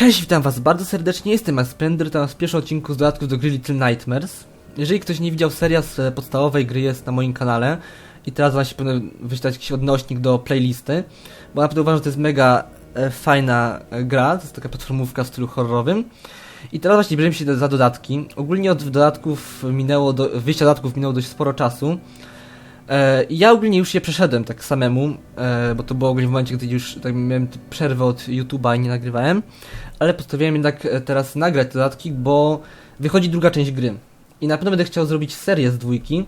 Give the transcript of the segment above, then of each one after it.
Cześć, witam was bardzo serdecznie, jestem Max Splendor, to jest pierwszy odcinku z dodatków do gry Little Nightmares. Jeżeli ktoś nie widział, seria z e, podstawowej gry jest na moim kanale i teraz właśnie powinien wyświetlać jakiś odnośnik do playlisty, bo naprawdę uważam, że to jest mega e, fajna e, gra, to jest taka platformówka w stylu horrorowym. I teraz właśnie bierzemy się za dodatki. Ogólnie od dodatków minęło, do, wyjścia dodatków minęło dość sporo czasu. E, ja ogólnie już je przeszedłem tak samemu, e, bo to było ogólnie w momencie, gdy już tak miałem przerwę od YouTube'a i nie nagrywałem, ale postanowiłem jednak e, teraz nagrać dodatki, bo wychodzi druga część gry. I na pewno będę chciał zrobić serię z dwójki,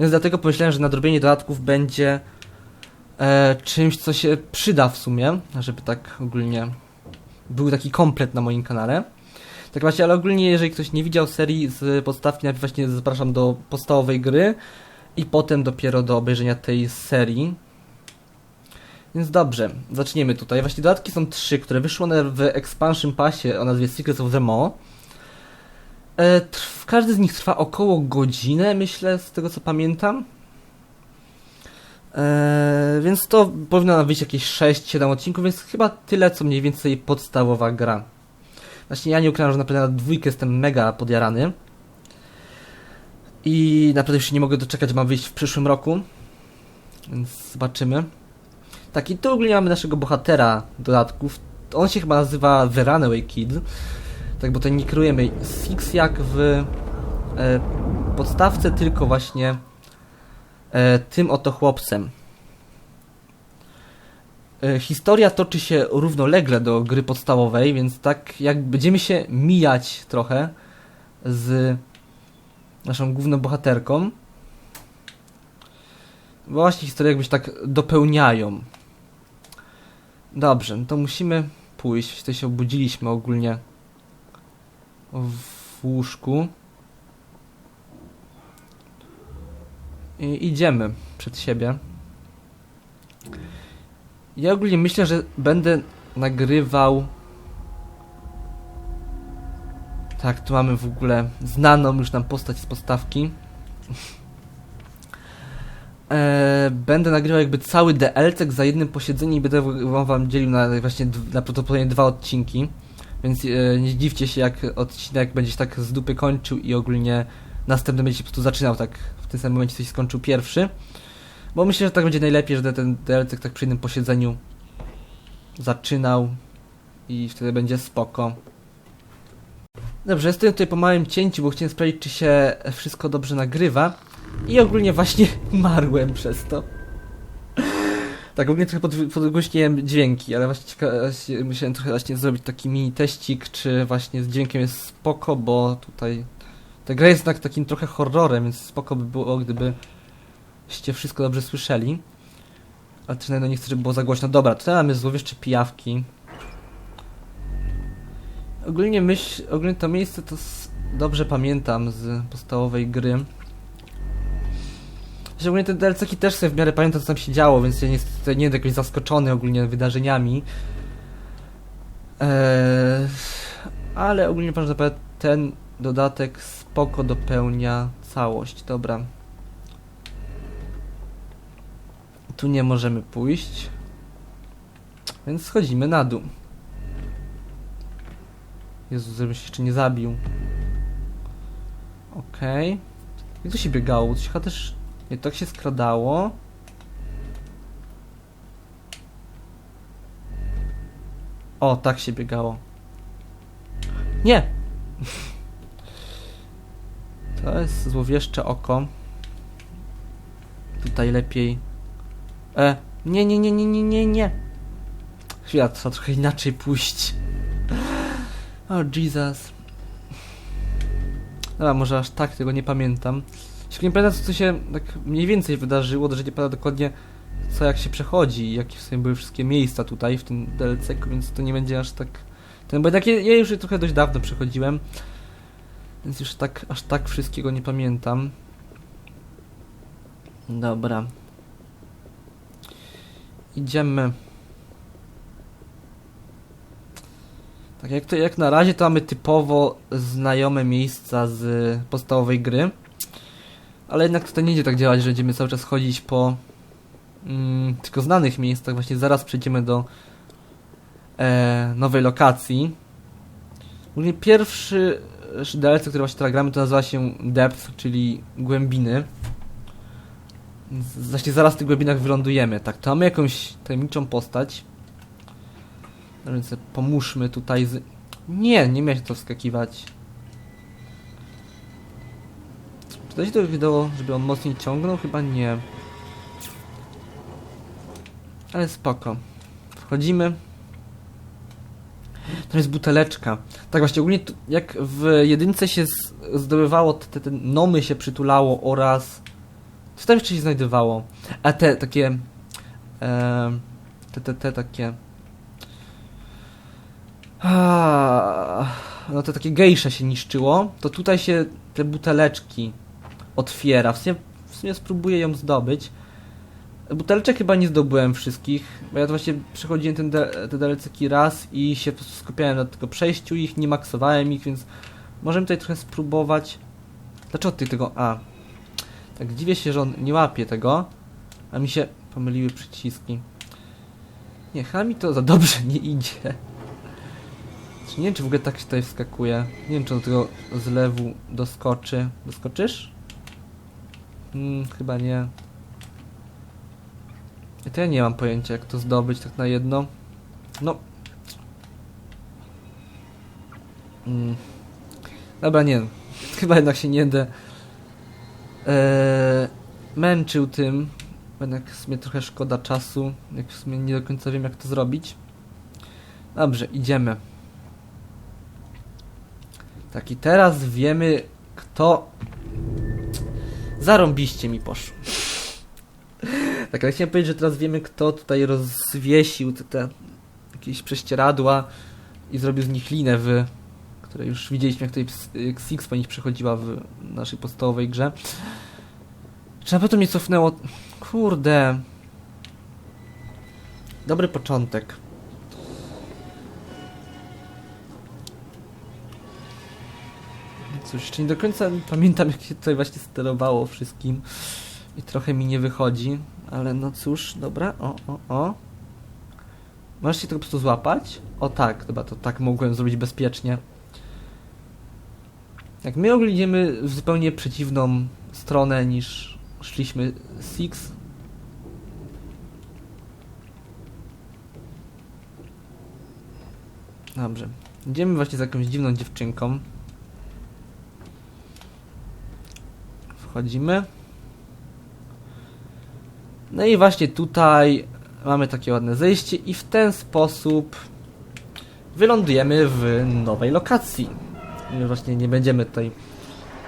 więc dlatego pomyślałem, że nadrobienie dodatków będzie e, czymś, co się przyda w sumie, żeby tak ogólnie był taki komplet na moim kanale. Tak właśnie, ale ogólnie jeżeli ktoś nie widział serii z podstawki, najpierw właśnie zapraszam do podstawowej gry, i potem dopiero do obejrzenia tej serii. Więc dobrze, zaczniemy tutaj. Właśnie dodatki są trzy, które wyszły one w Expansion Passie o nazwie Secrets of the Maw. E, każdy z nich trwa około godzinę, myślę, z tego co pamiętam. E, więc to powinno nam wyjść jakieś 6-7 odcinków, więc chyba tyle, co mniej więcej podstawowa gra. Właśnie ja nie ukrywam, że naprawdę na dwójkę jestem mega podjarany. I naprawdę już się nie mogę doczekać, ma wyjść w przyszłym roku. Więc zobaczymy. Tak, i tu ogólnie mamy naszego bohatera dodatków. On się chyba nazywa The Runaway Kid. Tak, bo to nie kierujemy Six jak w e, podstawce, tylko właśnie e, tym oto chłopcem. E, historia toczy się równolegle do gry podstawowej, więc tak jak będziemy się mijać trochę z naszą główną bohaterką. Właśnie historie jakbyś tak dopełniają. Dobrze, no to musimy pójść. Tutaj się obudziliśmy ogólnie w łóżku. I idziemy przed siebie. Ja ogólnie myślę, że będę nagrywał tak, tu mamy w ogóle znaną już nam postać z postawki. Eee, będę nagrywał jakby cały DLC za jednym posiedzeniem i będę wam dzielił na właśnie na prawdopodobnie dwa odcinki. Więc e, nie dziwcie się jak odcinek będzie się tak z dupy kończył i ogólnie następny będzie się po prostu zaczynał tak w tym samym momencie coś skończył pierwszy. Bo myślę, że tak będzie najlepiej, że ten DLC tak przy jednym posiedzeniu zaczynał i wtedy będzie spoko. Dobrze, jestem tutaj po małym cięciu, bo chciałem sprawdzić, czy się wszystko dobrze nagrywa. I ogólnie właśnie marłem przez to. Tak, ogólnie trochę pod, podgłośniłem dźwięki, ale właśnie, właśnie musiałem trochę właśnie zrobić taki mini teścik, czy właśnie z dźwiękiem jest spoko, bo tutaj ta gra jest tak, takim trochę horrorem, więc spoko by było, gdybyście wszystko dobrze słyszeli. Ale też no nie chcę, żeby było za głośno. Dobra, tutaj mamy złowieszcze pijawki. Ogólnie myśl, ogólnie to miejsce to dobrze pamiętam z podstawowej gry. Ogólnie te DLC też sobie w miarę pamiętam co tam się działo, więc ja niestety nie jestem jakoś zaskoczony ogólnie wydarzeniami. Eee, ale ogólnie proszę że ten dodatek spoko dopełnia całość. Dobra. Tu nie możemy pójść. Więc schodzimy na dół. Jezu, żebym się jeszcze nie zabił. Okej. Okay. Jak to się biegało? To się chyba też... Nie, tak się skradało. O, tak się biegało. Nie! To jest złowieszcze oko. Tutaj lepiej. E, nie, nie, nie, nie, nie, nie, nie. Chwila, trzeba trochę inaczej pójść. O, oh, Jesus. Dobra, może aż tak tego nie pamiętam. Jeśli nie pamiętam, co się tak mniej więcej wydarzyło, że nie pamiętam dokładnie co jak się przechodzi jakie w sumie były wszystkie miejsca tutaj w tym DLC, więc to nie będzie aż tak... Ten, bo takie, ja już trochę dość dawno przechodziłem, więc już tak, aż tak wszystkiego nie pamiętam. Dobra. Idziemy Tak jak, to, jak na razie to mamy typowo znajome miejsca z podstawowej gry. Ale jednak to nie idzie tak działać, że będziemy cały czas chodzić po mm, tylko znanych miejscach. Właśnie zaraz przejdziemy do e, nowej lokacji. Ogólnie pierwszy DLC, który właśnie teraz gramy, to nazywa się Depth, czyli głębiny. Właśnie zaraz w tych głębinach wylądujemy. Tak, to mamy jakąś tajemniczą postać. No więc pomóżmy tutaj z... Nie, nie miałeś to wskakiwać. Czy da się to wideo, żeby on mocniej ciągnął? Chyba nie. Ale spoko. Wchodzimy. To jest buteleczka. Tak właśnie, ogólnie jak w jedynce się zdobywało, te, te, te nomy się przytulało oraz... Co tam jeszcze się znajdowało? A te takie... E, te, te, te takie... A, no to takie gejsze się niszczyło, to tutaj się te buteleczki otwiera. W sumie, w sumie spróbuję ją zdobyć. Buteleczek chyba nie zdobyłem wszystkich, bo ja to właśnie przechodziłem ten de- te DLC raz i się skupiałem na tylko przejściu ich, nie maksowałem ich, więc możemy tutaj trochę spróbować. Dlaczego ty tego... A. Tak dziwię się, że on nie łapie tego, a mi się pomyliły przyciski. Nie, chyba mi to za dobrze nie idzie. Czy nie wiem, czy w ogóle tak się tutaj wskakuje. Nie wiem, czy do tego zlewu doskoczy. Doskoczysz? Hmm, chyba nie. I to ja nie mam pojęcia, jak to zdobyć tak na jedno. No. Mm. Dobra, nie. Chyba jednak się nie będę eee, męczył tym. Jednak w sumie trochę szkoda czasu. Jak w sumie nie do końca wiem, jak to zrobić. Dobrze, idziemy. Tak, i teraz wiemy, kto... Zarąbiście mi poszło. Tak, ale chciałem powiedzieć, że teraz wiemy, kto tutaj rozwiesił te, te jakieś prześcieradła i zrobił z nich linę w... które już widzieliśmy, jak tutaj Six po nich przechodziła w naszej podstawowej grze. Czy na pewno mnie cofnęło... Kurde... Dobry początek. Cóż, jeszcze nie do końca pamiętam, jak się tutaj właśnie sterowało wszystkim. I trochę mi nie wychodzi, ale no cóż, dobra, o, o, o. Możesz się tego po prostu złapać? O tak, chyba to tak mogłem zrobić bezpiecznie. Jak my ogólnie idziemy w zupełnie przeciwną stronę niż szliśmy Six. Dobrze. Idziemy właśnie z jakąś dziwną dziewczynką. Wchodzimy. No i właśnie tutaj mamy takie ładne zejście i w ten sposób wylądujemy w nowej lokacji. My właśnie nie będziemy tutaj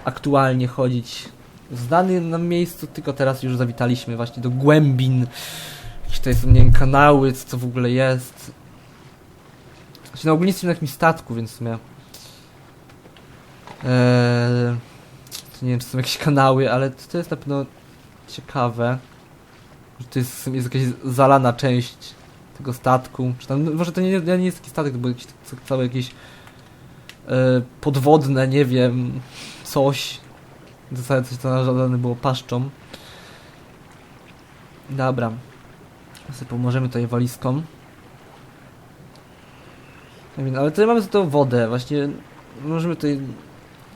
aktualnie chodzić w znanym nam miejscu, tylko teraz już zawitaliśmy właśnie do głębin. Jakieś tutaj są, nie wiem, kanały, co to w ogóle jest. Znaczy, no ogólnie jesteśmy na jakimś statku, więc w sumie... Eee, nie wiem, czy są jakieś kanały, ale to, jest na pewno ciekawe. Że to jest, jest jakaś zalana część tego statku. Czy tam, może to nie, nie jest taki statek, to było jakieś, ca- całe jakieś e, podwodne, nie wiem, coś. Zasadzie coś, co nazwane było paszczą. Dobra. Sobie pomożemy tutaj walizką. Ale tutaj mamy za to wodę, właśnie możemy tutaj...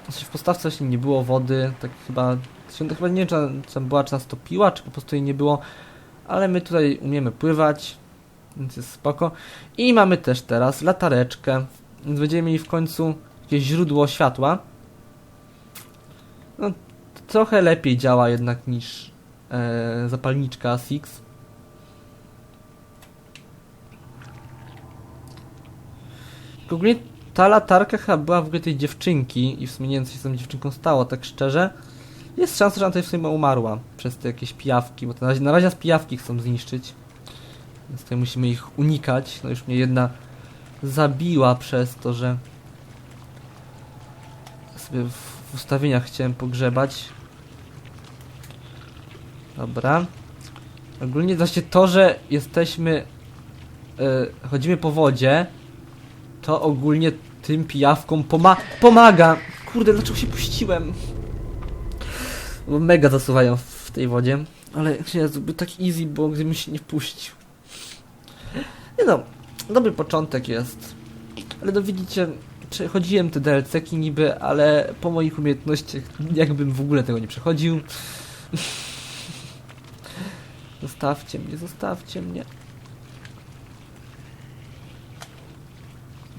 W postawce właśnie nie było wody, tak chyba... To chyba nie wiem, czy tam była, czy nas topiła, czy po prostu jej nie było, ale my tutaj umiemy pływać, więc jest spoko. I mamy też teraz latareczkę, więc będziemy mieli w końcu jakieś źródło światła. No, trochę lepiej działa jednak niż e, zapalniczka Six. Ogólnie ta latarka chyba była w ogóle tej dziewczynki i w sumie nie wiem co się z tą dziewczynką stało, tak szczerze. Jest szansa, że ona tutaj w sumie umarła przez te jakieś pijawki, bo to na razie, na razie nas pijawki chcą zniszczyć. Więc tutaj musimy ich unikać. No już mnie jedna zabiła przez to, że sobie w, ustawieniach chciałem pogrzebać. Dobra. Ogólnie właśnie to, że jesteśmy... e, chodzimy po wodzie, to ogólnie tym pijawkom poma pomaga. Kurde, dlaczego się puściłem? Bo mega zasuwają w tej wodzie. Ale Jezu, by tak easy było, gdybym się nie puścił. Nie no, dobry początek jest. Ale no widzicie, czy chodziłem te DLC-ki niby, ale po moich umiejętnościach jakbym w ogóle tego nie przechodził. Zostawcie mnie, zostawcie mnie.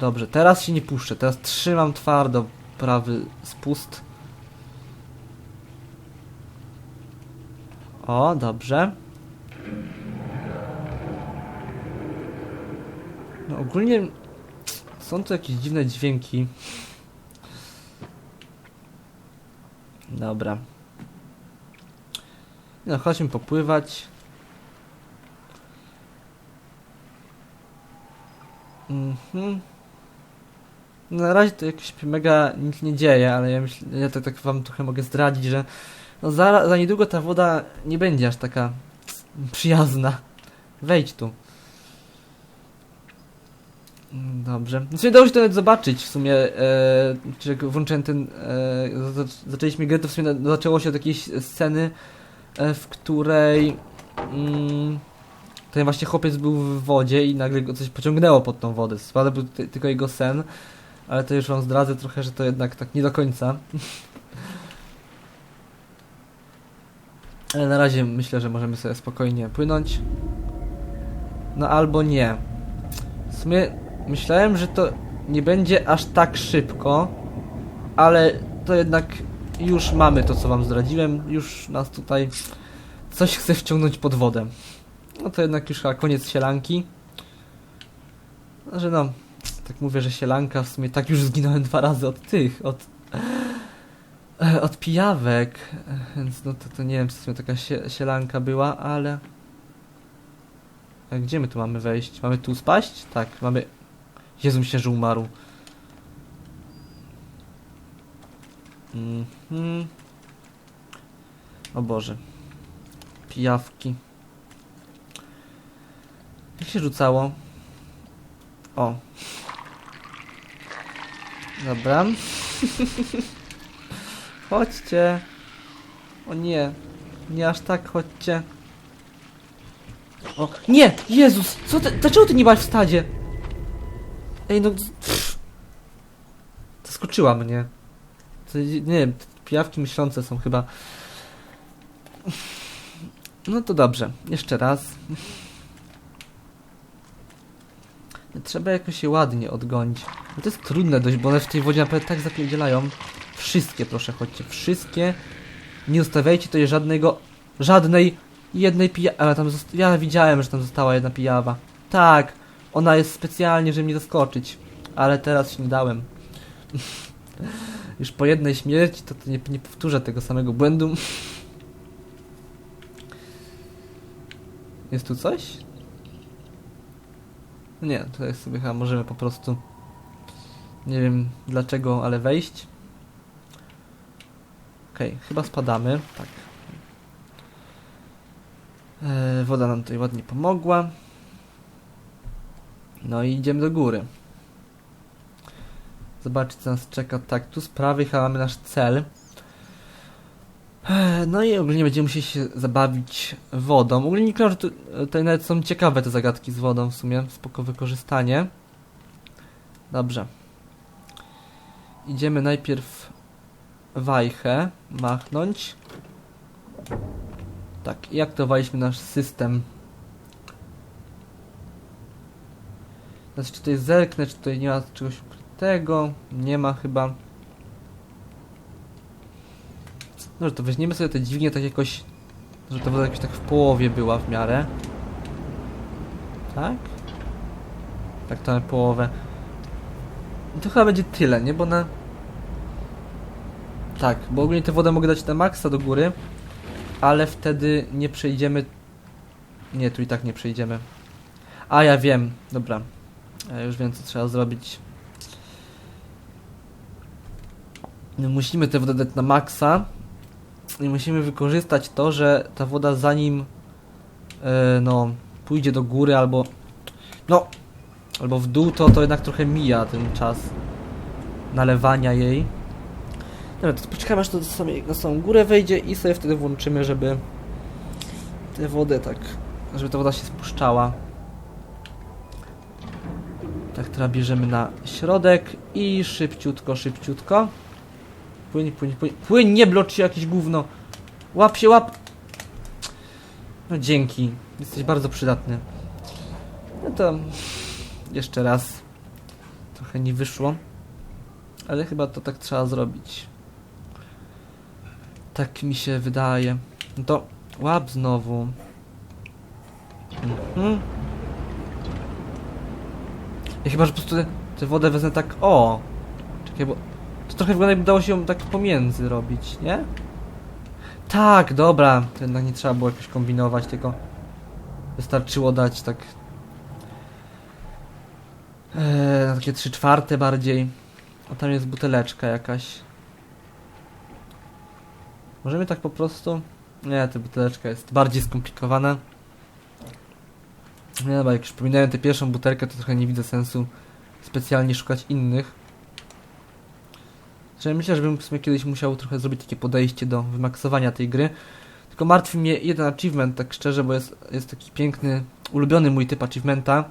Dobrze, teraz się nie puszczę, teraz trzymam twardo prawy spust. O, dobrze. No ogólnie są tu jakieś dziwne dźwięki. Dobra. No, chodźmy popływać. Mhm. Na razie to jakoś mega nic nie dzieje, ale ja myślę, ja to tak wam trochę mogę zdradzić, że no za, za niedługo ta woda nie będzie aż taka przyjazna. Wejdź tu. Dobrze. W sumie dało się to nawet zobaczyć w sumie, e, czy jak włączyłem ten, e, zac- zaczęliśmy grę, to w sumie zaczęło się od jakiejś sceny, e, w której mm, ten właśnie chłopiec był w wodzie i nagle go coś pociągnęło pod tą wodę. Ty, tylko jego sen, ale to już wam zdradzę trochę, że to jednak tak nie do końca. Ale na razie myślę, że możemy sobie spokojnie płynąć. No albo nie. W sumie myślałem, że to nie będzie aż tak szybko, ale to jednak już mamy to, co wam zdradziłem. Już nas tutaj coś chce wciągnąć pod wodę. No to jednak już chyba koniec sielanki. Że no, tak mówię, że sielanka, w sumie tak już zginąłem dwa razy od tych, od e, od pijawek, e, więc no to, to nie wiem, sumie taka sie, sielanka była, ale... A gdzie my tu mamy wejść? Mamy tu spaść? Tak, mamy... Jezu, myślę, że umarł. Mhm. O Boże. Pijawki. Jak się rzucało? O. Dobra. Chodźcie. O nie. Nie aż tak, chodźcie. O, nie! Jezus! Co ty, dlaczego ty nie byłaś w stadzie? Ej, no... Zaskoczyła mnie. To, nie wiem, pijawki myślące są chyba... No to dobrze. Jeszcze raz. Trzeba jakoś się ładnie odgonić. No to jest trudne dość, bo one w tej wodzie naprawdę tak zapierdzielają. Wszystkie, proszę, chodźcie. Wszystkie. Nie zostawiajcie tutaj żadnego... Żadnej jednej pija... Ale tam. Ja widziałem, że tam została jedna pijawa. Tak. Ona jest specjalnie, żeby mnie zaskoczyć. Ale teraz się nie dałem. Już po jednej śmierci to, to nie, nie powtórzę tego samego błędu. Jest tu coś? No Nie, tutaj sobie chyba możemy po prostu nie wiem dlaczego, ale wejść. Okej, chyba spadamy, tak. E, woda nam tutaj ładnie pomogła. No i idziemy do góry. Zobaczcie co nas czeka. Tak, tu z prawej chyba mamy nasz cel. No i ogólnie będziemy musieli się zabawić wodą. Ogólnie nie że tu, tutaj nawet są ciekawe te zagadki z wodą w sumie. Spoko wykorzystanie. Dobrze. Idziemy najpierw wajchę machnąć. Tak, i aktowaliśmy nasz system. Znaczy, czy tutaj zerknę, czy tutaj nie ma czegoś ukrytego? Nie ma chyba. No, to weźmiemy sobie te dźwignie tak jakoś, że ta woda jakoś tak w połowie była w miarę. Tak? Tak, to na połowę. To chyba będzie tyle, nie? Bo na... Tak, bo ogólnie tę wodę mogę dać na maksa do góry, ale wtedy nie przejdziemy... Nie, tu i tak nie przejdziemy. A, ja wiem. Dobra. Ja już wiem, co trzeba zrobić. Musimy tę wodę dać na maksa i musimy wykorzystać to, że ta woda zanim e, no pójdzie do góry albo no albo w dół, to to jednak trochę mija ten czas nalewania jej. Dobra, to poczekamy aż to do samej, na samą górę wejdzie i sobie wtedy włączymy, żeby tę wodę tak, żeby ta woda się spuszczała. Tak, teraz bierzemy na środek i szybciutko, szybciutko. Płyń, płyń, płyń. Płyń, nie blocz się jakieś gówno. Łap się, łap. No dzięki. Jesteś bardzo przydatny. No to jeszcze raz. Trochę nie wyszło. Ale chyba to tak trzeba zrobić. Tak mi się wydaje. No to łap znowu. Mhm. Ja chyba, że po prostu tę- wodę wezmę tak, o! Czekaj, bo to trochę wygląda jakby dało się tak pomiędzy robić, nie? Tak, dobra, to jednak nie trzeba było jakoś kombinować, tylko wystarczyło dać tak na takie trzy czwarte bardziej. A tam jest buteleczka jakaś. Możemy tak po prostu... Nie, ta buteleczka jest bardziej skomplikowana. Nie dobra, jak już pominąłem tę pierwszą butelkę, to trochę nie widzę sensu specjalnie szukać innych. Że myślę, że bym w sumie kiedyś musiał trochę zrobić takie podejście do wymaksowania tej gry. Tylko martwi mnie jeden achievement, tak szczerze, bo jest, jest taki piękny, ulubiony mój typ achievementa,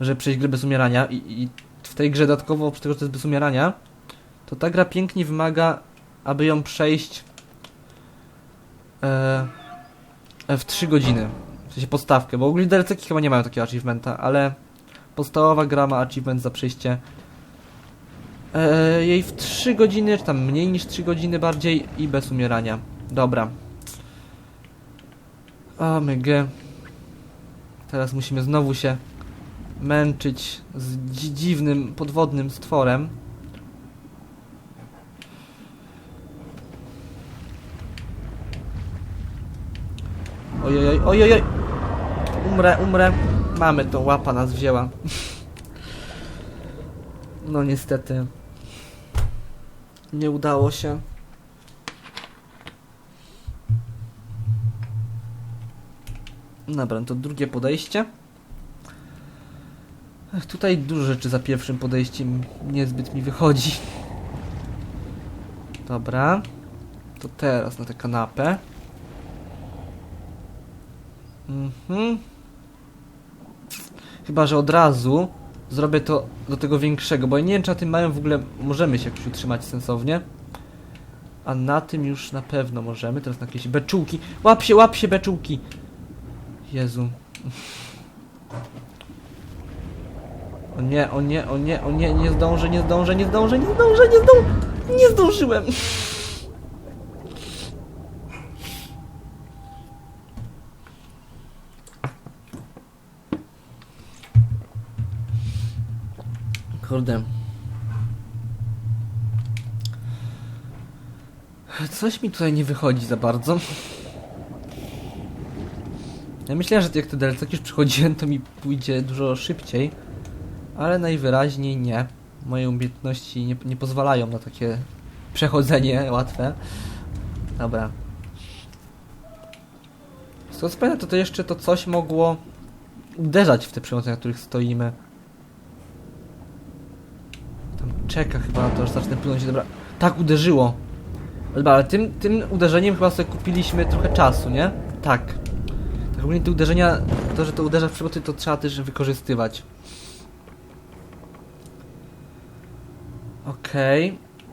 że przejść grę bez umierania i, i w tej grze dodatkowo, oprócz tego, że to jest bez umierania, to ta gra pięknie wymaga, aby ją przejść e, w 3 godziny. W sensie podstawkę, bo ogólnie DLC chyba nie mają takiego achievementa, ale podstawowa gra ma achievement za przejście jej w 3 godziny, czy tam mniej niż 3 godziny bardziej i bez umierania. Dobra. Omega. Teraz musimy znowu się męczyć z dzi dziwnym, podwodnym stworem. Ojojoj, ojojoj! Umrę, umrę. Mamy to, łapa nas wzięła. No niestety. Nie udało się. Dobra, to drugie podejście. Tutaj dużo rzeczy za pierwszym podejściem niezbyt mi wychodzi. Dobra. To teraz na tę kanapę. Mhm. Chyba, że od razu zrobię to do tego większego, bo ja nie wiem, czy na tym małym w ogóle możemy się jakoś utrzymać sensownie. A na tym już na pewno możemy. Teraz na jakieś beczułki. Łap się, łap się, beczułki! Jezu. O nie, o nie, o nie, o nie, nie zdążę, nie zdążę, nie zdążę, nie zdążę, nie zdążę, nie zdążyłem. Kurde. Coś mi tutaj nie wychodzi za bardzo. Ja myślałem, że jak te DLC już przychodziłem, to mi pójdzie dużo szybciej. Ale najwyraźniej nie. Moje umiejętności nie, nie pozwalają na takie przechodzenie łatwe. Dobra. Co pamiętam, to, to jeszcze to coś mogło uderzać w te przechodzenia, na których stoimy. Tam czeka chyba na to, że zacznę płynąć. Dobra. Tak, uderzyło. Dobra, ale tym, tym uderzeniem chyba sobie kupiliśmy trochę czasu, nie? Tak. Tak ogólnie te uderzenia, to, że to uderza w przyroty, to trzeba też wykorzystywać. Okej.